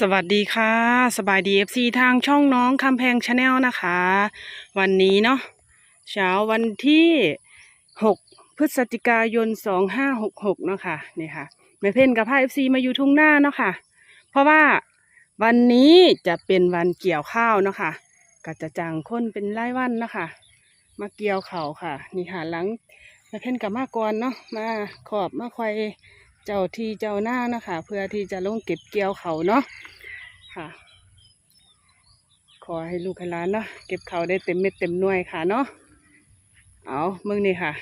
สวัสดีค่ะ สบายดีเอฟซีทางช่องน้องคำแพงชาแนลนะคะ วันนี้เนาะเช้าวันที่หกพฤศจิกายนสองห้าหกหกเนาะค่ะนี่ค่ะแม่เพ่นกับพาเอฟซีมาอยู่ทุ่งหน้าเนาะค่ะ เพราะว่าวันนี้จะเป็นวันเกี่ยวข้าวเนาะค่ะก็จะจางคนเป็นไร่วันเนาะค่ะ มาเกี่ยวเขาวค่ะ นี่ค่ะหลังแม่เพ่นกับมาก่อนเนาะมาขอบมาคอย เจ้าที่เจ้าหน้านะค่ะเพื่อที่จะลงเก็บเกี่ยวเขาเนาะค่ะ ขอให้ลูกให้หลานเนาะเก็บเขาได้เต็มเม็ดเต็มหน่วยค่ะเนาะเอาเมืองนี่ค่ะ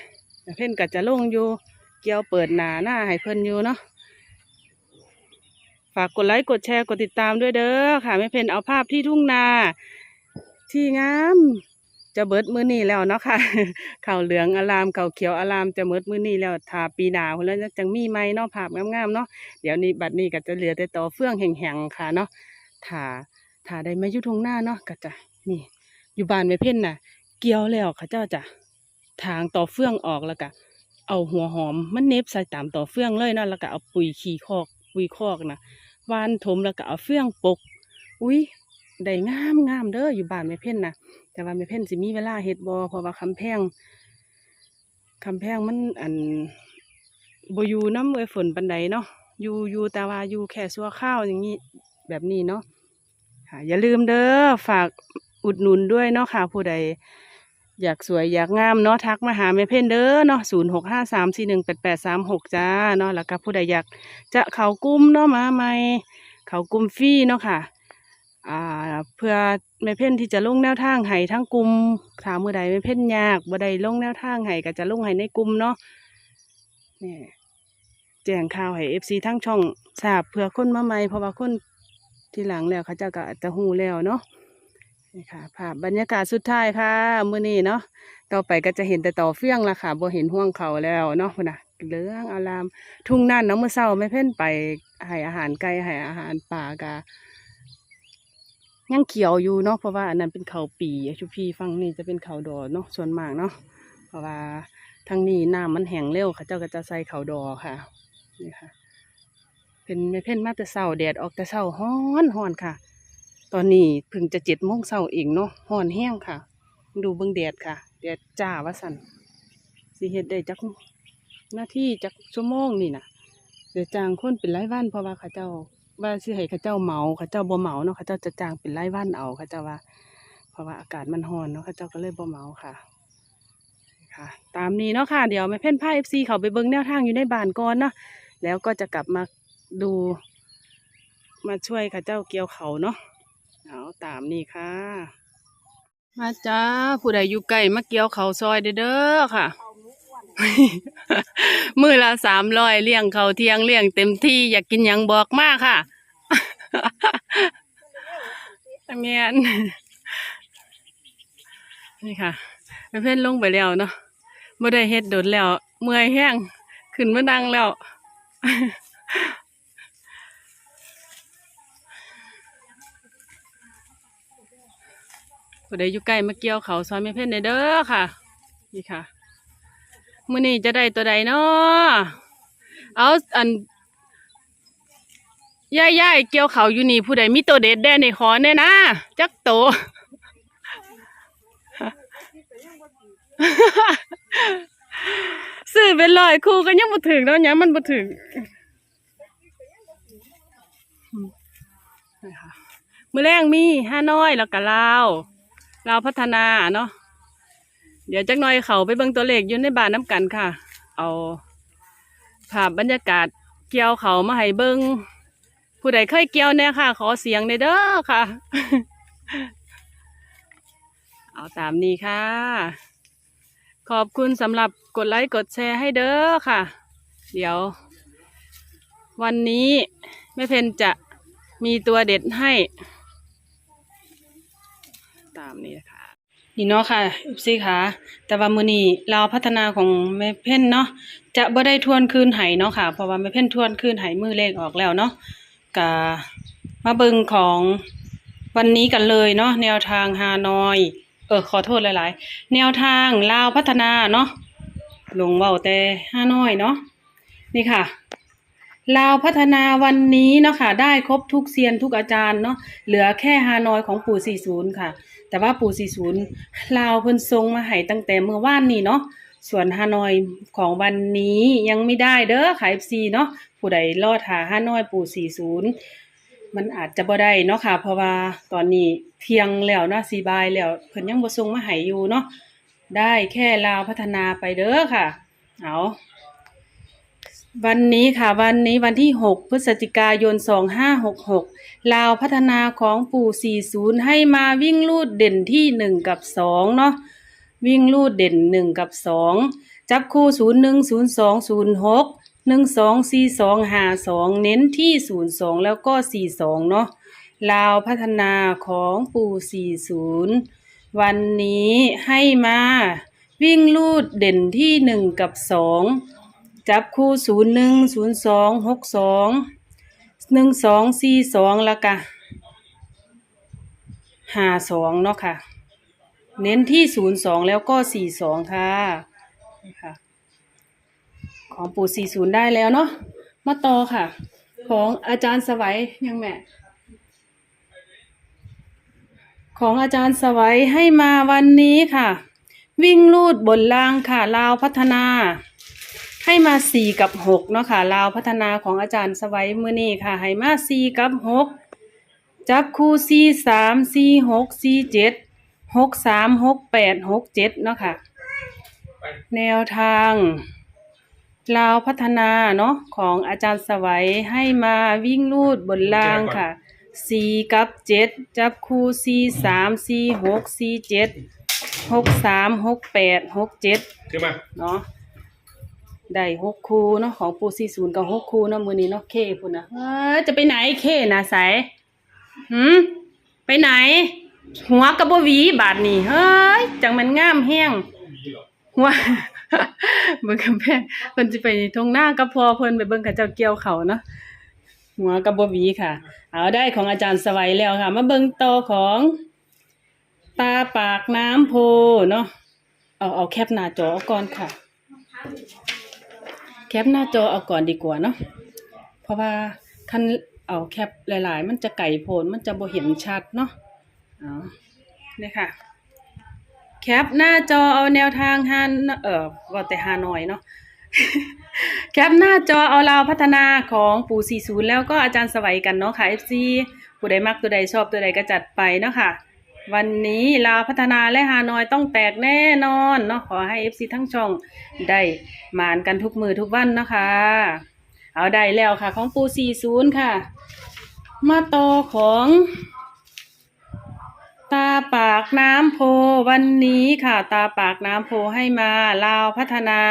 เพ่นก็จะลงอยู่เกี่ยวเปิดหนาหน้าให้เพิ่นอยู่เนาะฝากกดไลค์กดแชร์กดติดตามด้วยเด้อค่ะไม่เพ่นเอาภาพที่ทุ่งนา ที่งาม จะเบิดมือนี่แล้วเนาะค่ะข่าวเหลืองอารามข่าวเขียวอารามจะเบิดมือนี่แล้วทาปีหนาคนแล้วจังมีไหมเนาะภาพงามๆเนาะเดี๋ยวนี้บัดนี้ก็จะเหลือแต่ต่อเฟื่องแห่งๆค่ะเนาะถาถาได้มาอยู่ทงหน้าเนาะก็จะนี่ อยู่บ้านไม่เพ่นน่ะ เกี่ยวแล้วเขาเจ้าจะทางต่อเฟื่องออกแล้วก็เอาหัวหอมมันเน็บใส่ตามต่อเฟื่องเลยเนาะแล้วก็เอาปุ๋ยขี้คอกปุ๋ยคอกนะวานถมแล้วก็เอาเฟื่องปก อุ้ย ได้งามงามเด้ออยู่บ้านไม่เพ่นนะแต่ว่าไม่เพ่นสิมีเวลาเฮ็ดบ่เพราะว่าคำแพงคำแพงมันอันบอยู่น้ำเอยฝนปันใดเนาะอยู่อยู่แต่ว่าอยู่แค่ซัวข้าวอย่างนี้แบบนี้เนาะค่ะอย่าลืมเด้อฝากอุดหนุนด้วยเนาะค่ะ ผู้ใด อยากสวยอยากงามเนาะทักมาหาแม่เพ่นเด้อเนาะศูนย์หกห้าสามสี่หนึ่งแปดแปดสามหกจ้าเนาะแล้วก็ผู้ใดอยากจะเขากุ้มเนาะมาใหม่เขากุ้มฟรีเนาะค่ะ เพื่อแม่เพ่นที่จะลงแนวทางให้ทั้งกลุ่มถามเมื่อใดแม่เพ่นยากบ่ได้ลงแนวทางให้ก็จะลงให้ในกลุ่มเนาะนี่แจ้งข่าวให้เอฟซีทั้งช่องทราบเพื่อคนมาใหม่เพราะว่าคนที่หลังแล้วเขาจ้าก็อาจะหูแล้วเนาะนี่ค่ะภาพบรรยากาศสุดท้ายค่ะมื้อนี้เนาะต่อไปก็จะเห็นแต่ต่อเฟื่องละค่ะบ่เห็นห่วงเขาแล้วเนาะพุ่นน่ะเหลืองอาราม ทุ่งนั่นเนาะเมื่อเช้าไม่เพ่นไปให้อาหารไก่ให้อาหารป่ากา ยังเขียวอยู่เนาะเพราะว่าอันนั้นเป็นเขาปีชุพีฟังนี่จะเป็นเขาดอเนาะส่วนมากเนาะเพราะว่าทางนี้น้ำมันแห้งเร็วเขาเจ้าก็จะใส่เขาดอค่ะนี่ค่ะ เป็นไม่เพ่นมาแต่เช้าแดดออกแต่เช้าฮ้อนฮ้อนค่ะ ตอนนี้เพิ่งจะเจ็ดโมงเช้าเองเนาะฮ้อนแห้งค่ะ ดูเบิ่งแดดค่ะแดดจ้าว่าสันสิเฮ็ดได้จักหน้าที่จักชั่วโมงนี่นะเดี๋ยวจางคนเป็นรายวันเพราะว่าเขาเจ้า ว่าสิให้เขาเจ้าเหมาเขาเจ้าบ่เหมาเนาะเขาเจ้าจะจ้างเป็นรายวันเอาเขาเจ้าว่า เพราะว่าอากาศมันร้อนเนาะเขาเจ้าก็เลยบ่เหมาค่ะค่ะ ตามนี้เนาะค่ะ เดี๋ยวแม่เพ่นผ้าเอฟซีเขาไปเบิ้งแนวทางอยู่ในบ้านก่อนเนาะแล้วก็จะกลับมาดู มาช่วยข้าเจ้าเกี่ยวเขาเนาะเอาตามนี้ค่ะ มาจ้าผู้ใดอยู่ใกล้มาเกี่ยวเขาซอยเด้อเด้อค่ะ มือละสามร้อยเลี้ยงเขาเที่ยงเลี้ยงเต็มที่อยากกินหยังบอกมากค่ะเมียนนี่ค่ะเพื่อนลงไปแล้วเนาะไม่ได้เฮ็ดโดดแล้ว เมื่อยแห้งขึ้นมานั่งแล้วผู้ใดอยู่ใกล้มาเกี่ยวเขาซอยแม่เพ่นเด้อค่ะ นี่ค่ะ มื้อนี้จะได้ตัวใดเนาะเอาอันย่ายย่ายๆเกี่ยวเขาอยู่นี่ผู้ใดมีตัวเด็ดแด่ในขอแน่นะจักโตซื้อเป็นร้อยคู่ก็ยังบ่ถึงแล้วเนี่ยมันบ่ถึงอืมนี่ค่ะมื้อแรกมีห้าน้อยแล้วก็ลาวลาวพัฒนาเนาะ เดี๋ยวจักหน่อยเขาไปเบิ่งตัวเลขอยู่ในบ้านน้ำกันค่ะ เอาภาพบรรยากาศเกี่ยวเขามาให้เบิ่งผู้ใดเคยเกี่ยวแน่ค่ะ ขอเสียงในเด้อค่ะ เอาตามนี้ค่ะ ขอบคุณสำหรับกดไลค์กดแชร์ให้เด้อค่ะ เดี๋ยว วันนี้แม่เพนจะมีตัวเด็ดให้ ตามนี้นะคะ นี่เนาะค่ะซีค่ะ แต่ว่ามือนี้เราพัฒนาของแม่เพ่นเนาะจะบ่ได้ทวนคืนไห้เนาะค่ะ เพราะว่าแม่เพ่นทวนคืนไห้มือเลขออกแล้วเนาะกะมาเบิงของวันนี้กันเลยเนาะแนวทางฮานอย เออขอโทษหลาย ๆ แนวทางลาวพัฒนาเนาะลงเว้าแต่ฮานอยเนาะนี่ค่ะ ลาวพัฒนาวันนี้เนาะค่ะได้ครบทุกเซียนทุกอาจารย์เนาะเหลือแค่ฮานอยของปู่ 40 ค่ะ แต่ว่าปู่ 40 ลาวเพิ่นทรงมาให้ตั้งแต่เมื่อวานนี้เนาะส่วนฮานอยของวันนี้ยังไม่ได้เด้อค่ะ FC เนาะผู้ใดรอดหาฮานอยปู่ 40 มันอาจจะบ่ได้เนาะค่ะ เพราะว่าตอนนี้เที่ยงแล้วเนาะสีบายแล้วเพิ่นยังบ่ส่งมาให้อยู่เนาะได้แค่ลาวพัฒนาไปเด้อค่ะ เอา วันนี้ค่ะวันนี้วันที่ 6 พฤศจิกายน 2566 ลาวพัฒนาของปู่ 40 ให้มาวิ่งลูดเด่นที่ 1 กับ 2 เนาะวิ่งลูดเด่น 1 กับ 2 จับคู่ 01 02 06 12 42 52 เน้นที่ 02 แล้วก็ 42 เนาะลาวพัฒนาของปู่ 40 วันนี้ให้มาวิ่งลูดเด่นที่หนึ่งกับสอง จับคู่ศูนย์หนึ่งศูนย์สองหกสองหนึ่งสองสี่สองล้วก็ห้าสองเนาะค่ะ เน้นที่ศูนย์สองแล้วก็สี่สองค่ะค่ะของปู่สี่ศูนย์ได้แล้วเนาะมาต่อค่ะ ของอาจารย์สวัยยังแม่ของอาจารย์สวัยให้มาวันนี้ค่ะ วิ่งลูดบนล่างค่ะลาวพัฒนา ให้มาสี่กับหกเนาะค่ะลาวพัฒนาของอาจารย์สวัยมือนี้ค่ะให้มาสี่กับหกจับคู่สี่สามสี่หกสี่เจ็ดหกสามหกแปดหกเจ็ดเนาะค่ะ แนวทางลาวพัฒนาเนาะของอาจารย์สวัยให้มาวิ่งลูดบนล่างค่ะสี่กับเจ็ดจับคู่สี่สามสี่หกสี่เจ็ดหกสามหกแปดหกเจ็ดขึ้นมาเนาะ ได้หกคูเนาะของปูสี่ศูนย์กับหกคูเนาะมือนี้เนาะเคพุ่นนะเอ้ยจะไปไหนเคนะสายหืมไปไหน หัวกระบวีบาดนี่เฮ้ยจังมันงามแห้งหัวเบิ่งกำแพงเพิ่นสิไปทงหน้ากับพอเพิ่นไปเบิ่งเขาเจ้าเกี่ยวเขาเนาะหัวกับบ่หวีค่ะ เอาได้ของอาจารย์สวัยแล้วค่ะ มาเบิ่งต่อของตาปากน้ำโพเนาะเอาเอาแคปหน้าจอเอก่อนค่ะ แคปหน้าจอเอาก่อนดีกว่าเนาะเพราะว่าคันเอาแคปหลาย ๆ มันจะไก่โพนมันจะบ่เห็นชัดเนาะเอเนี่ยค่ะ แคปหน้าจอเอาแนวทางฮานเอ่อว่าแต่ฮานอยเนาะแคปหน้าจอเอาเราวพัฒนาของปู่40 แล้วก็อาจารย์สวัยกันเนาะค่ะ FC ผู้ใดมักตัวใดชอบตัวใดก็จัดไปเนาะค่ะ วันนี้ลาวพัฒนาและฮานอยต้องแตกแน่นอนเนาะขอให้ FC ทั้งช่องได้หมานกันทุกมือทุกวันนะคะ เอาได้แล้วค่ะ ของปู่40ค่ะ มาต่อของ ตาปากน้ำโพวันนี้ค่ะ ตาปากน้ำโพให้มาลาวพัฒนา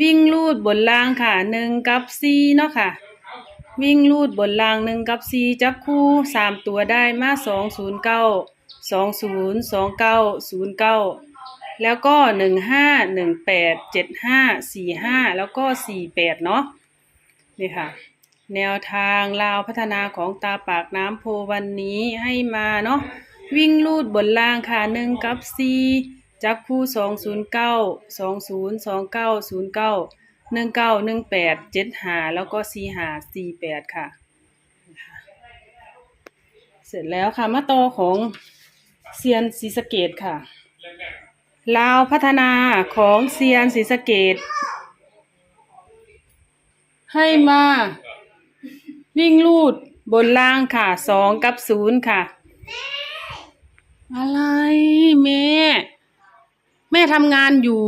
วิ่งลูดบนล่างค่ะหนึ่งกับซีเนาะค่ะวิ่งลูดบนล่างหนึ่งกับซีจับคู่สามตัวได้มาสองศูนย์เก้า สองศูนย์สองเก้าศูนย์เก้าแล้วก็หนึ่งห้าหนึ่งแปดเจ็ดห้าสี่ห้าแล้วก็สี่แปดเนาะนี่ค่ะ แนวทางลาวพัฒนาของตาปากน้ำโพวันนี้ให้มาเนาะวิ่งลูดบนล่างค่ะหนึ่งกับสี่จับคู่สองศูนย์เก้าสองศูนย์สองเก้าศูนย์เก้าหนึ่งเก้าหนึ่งแปดเจ็ดหาแล้วก็สี่หาสี่แปดค่ะ เสร็จแล้วค่ะมาต่อของ เซียนศรีสะเกดค่ะ ลาวพัฒนาของเซียนศรีสะเกดให้มา วิ่งลูดบนล่างค่ะสองกับศูนย์ค่ะ อะไรแม่ แม่ทำงานอยู่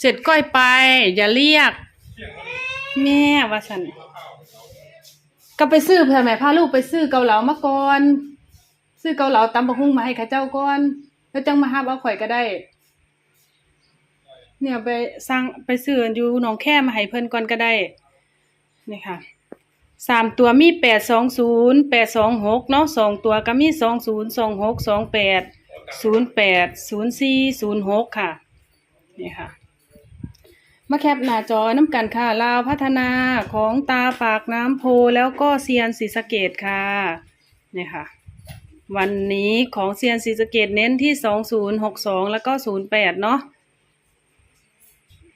เสร็จก้อยไป อย่าเรียก แม่ว่าฉันก็ไปซื้อเพื่อแม่พาลูกไปซื้อเกาเหลามาก่อน ซื้อเกาเหลาตำบักหุ่งมาให้ข้าเจ้าก่อน แล้วจังมาหาเอาข่อยก็ได้ เนี่ยไปสั่งไปซื้ออยู่หนองแค่มาให้เพิ่นก่อนก็ได้นี่ค่ะสามตัวมีแปดสองศูนย์แปดสองหกเนาะสองตัวก็มีสองศูนย์สองหกสองแปดศูนย์แปดศูนย์สี่ศูนย์หกค่ะนี่ค่ะ มาแคปหน้าจอน้ำกันค่ะ ลาวพัฒนาของตาปากน้ำโพแล้วก็เซียนศรีสะเกดค่ะนี่ค่ะ วันนี้ของเซียนศรีสะเกดเน้นที่สองศูนย์หกสองแล้วก็ศูนย์แปดเนาะ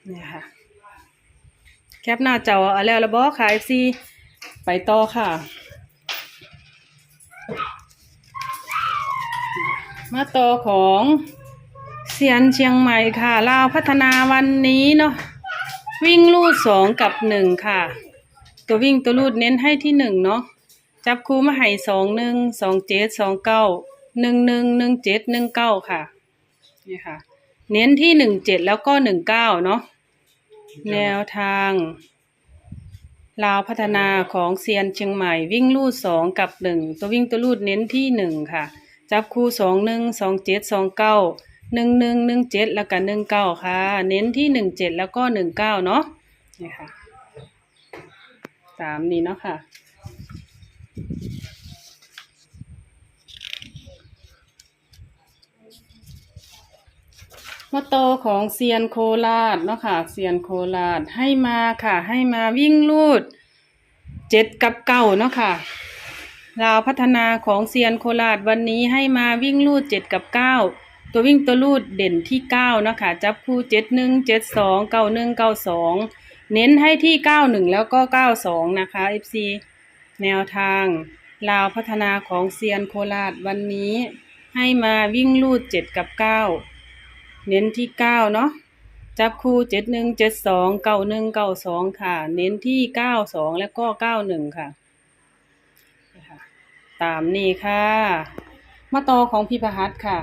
เนี่ยค่ะ แคปหน้าจอเอาแล้วละบอค่ะ FC ไปต่อค่ะ มาต่อของเซียนเชียงใหม่ค่ะลาวพัฒนาวันนี้เนาะวิ่งลูดสองกับหนึ่งค่ะ ตัววิ่งตัวลูดเน้นให้ที่หนึ่งเนาะ จับคู่มาให้สองหนึ่งสองเจ็ดสองเก้าหนึ่งหนึ่งหนึ่งเจ็ดหนึ่งเก้าค่ะนี่ค่ะ เน้นที่หนึ่งเจ็ดแล้วก็หนึ่งเก้าเนาะแนวทางลาวพัฒนาของเซียนเชียงใหม่วิ่งลูดสองกับหนึ่งตัววิ่งตัวลูดเน้นที่หนึ่งค่ะ จับคู่สองหนึ่งสองเจ็ดสองเก้าหนึ่งหนึ่งหนึ่งเจ็ดแล้วก็หนึ่งเก้าค่ะ เน้นที่หนึ่งเจ็ดแล้วก็หนึ่งเก้าเนาะนี่ค่ะสามนี้เนาะค่ะ มาโตของเซียนโคราชเนาะค่ะเซียนโคราชให้มาค่ะ ให้มาวิ่งลูดเจ็ดกับเก้าเนาะค่ะลาวพัฒนาของเซียนโคราชวันนี้ให้มาวิ่งลูดเจ็ดกับเก้าตัววิ่งตัวลูดเด่นที่เก้าเนาะค่ะจับคู่เจ็ดหนึ่งเจ็ดสองเก้าหนึ่งเก้าสองเน้นให้ที่เก้าหนึ่งแล้วก็เก้าสองนะคะ FC แนวทางลาวพัฒนาของเซียนโคราชวันนี้ ให้มาวิ่งลูดเจ็ดกับเก้า เน้นที่เก้าเนาะจับคู่เจ็ดหนึ่งเจ็ดสองเก้าหนึ่งเก้าสองค่ะ เน้นที่เก้าสองแล้วก็เก้าหนึ่งค่ะ ตามนี้ค่ะ มาต่อของพิพหัสค่ะ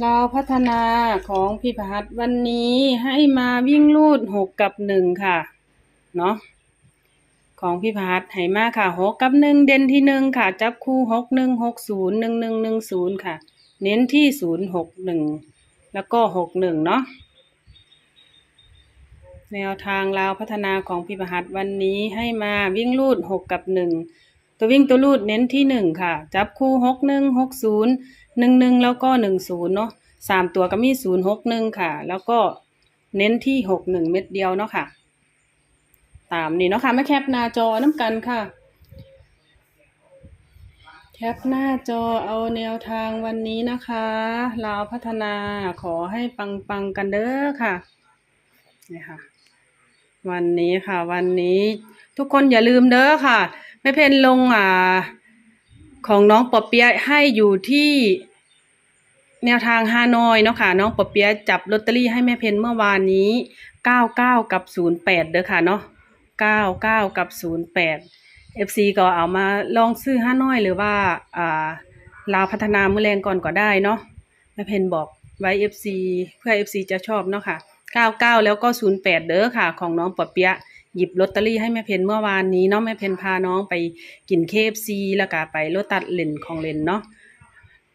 เราพัฒนาของพิพหัสวันนี้ให้มาวิ่งลูดหกกับหนึ่งค่ะ เนาะ ของพี่พัดไหมาค่ะหกกับหนึ่งเด่นที่หนึ่งค่ะ จับคู่หกหนึ่งหกศูนย์หนึ่งหนึ่งหนึ่งศูนย์ค่ะ เน้นที่ศูนย์หกหนึ่งแล้วก็หกหนึ่งเนาะแนวทางราวพัฒนาของพี่ประหัสวันนี้ให้มาวิ่งลูดหกกับหนึ่งตัววิ่งตัวลูดเน้นที่หนึ่งค่ะ จับคู่หกหนึ่งหกศูนย์หนึ่งหนึ่งแล้วก็หนึ่งศูนย์เนาะสามตัวก็มีศูนย์หกหนึ่งค่ะ แล้วก็เน้นที่หกหนึ่งเม็ดเดียวเนาะค่ะ ตามนี้เนาะค่ะม่แคปหน้าจอน้ำกันค่ะ แคปหน้าจอเอาแนวทางวันนี้นะคะลาวพัฒนาขอให้ปังปังกันเด้อค่ะนี่ค่ะ วันนี้ค่ะ วันนี้ทุกคนอย่าลืมเด้อค่ะแม่เพนลงอ่า ของน้องปอเปียะให้อยู่ที่แนวทางฮานอยเนาะค่ะน้องปอเปียะจับลอตเตอรี่ให้แม่เพนเมื่อวานนี้เก้าเก้ากับศูนย์แปดเด้อค่ะเนาะ เก้าเก้ากับศูนย์แปด FC ก็เอามาลองซื้อห้าน้อยหรือว่าอ่าลาวพัฒนามือแรงก่อนก็ได้เนาะแม่เพนบอกไว้ FC เพื่อ FC จะชอบเนาะค่ะ99แล้วก็08เด้อค่ะ ของน้องปอเปียะหยิบลอตเตอรี่ให้แม่เพนเมื่อวานนี้เนาะแม่เพนพาน้องไปกิน KFC แล้วก็ไปโลตัดเล่นของเล่นเนาะ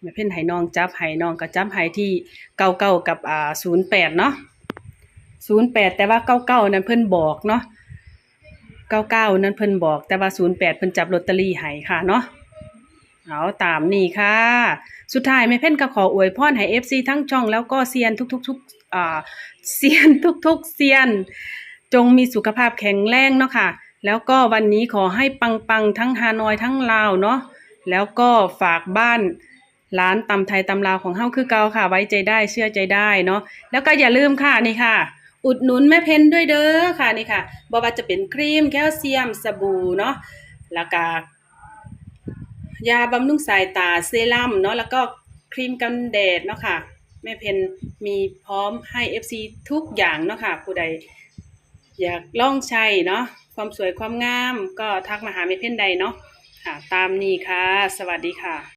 แม่เพนให้น้องจับให้น้องก็จับให้ที่99กับอ่า08เนาะ08แปดแต่ว่า99นั้นเพิ่อนบอกเนาะ เก้าเก้านั่นเพิ่นบอก แต่ว่าศูนย์แปดเพิ่นจับลอตเตอรี่ให้ค่ะเนาะเอาตามนี่ค่ะ สุดท้ายแม่เพ่นก็ขออวยพรให้เอฟซีทั้งช่องแล้วก็เซียนทุกๆทุกอ่าเซียนทุกๆเซียน จงมีสุขภาพแข็งแรงเนาะค่ะ แล้วก็วันนี้ขอให้ปังๆ ทั้งฮานอยทั้งลาวเนาะแล้วก็ฝากบ้านร้านตำไทยตำลาวของเฮาคือเกาค่ะ ไว้ใจได้เชื่อใจได้เนาะแล้วก็อย่าลืมค่ะนี่ค่ะ อุดหนุนแม่เพนด้วยเด้อค่ะนี่ค่ะบ่ว่าจะเป็นครีมแคลเซียมสบู่เนาะแล้วก็ยาบำรุงสายตาเซรั่มเนาะแล้วก็ครีมกันแดดเนาะค่ะแม่เพนมีพร้อมให้ FC ทุกอย่างเนาะค่ะผู้ใดอยากล่องใช้เนาะความสวยความงามก็ทักมาหาแม่เพนใดเนาะค่ะ ตามนี้ค่ะ สวัสดีค่ะ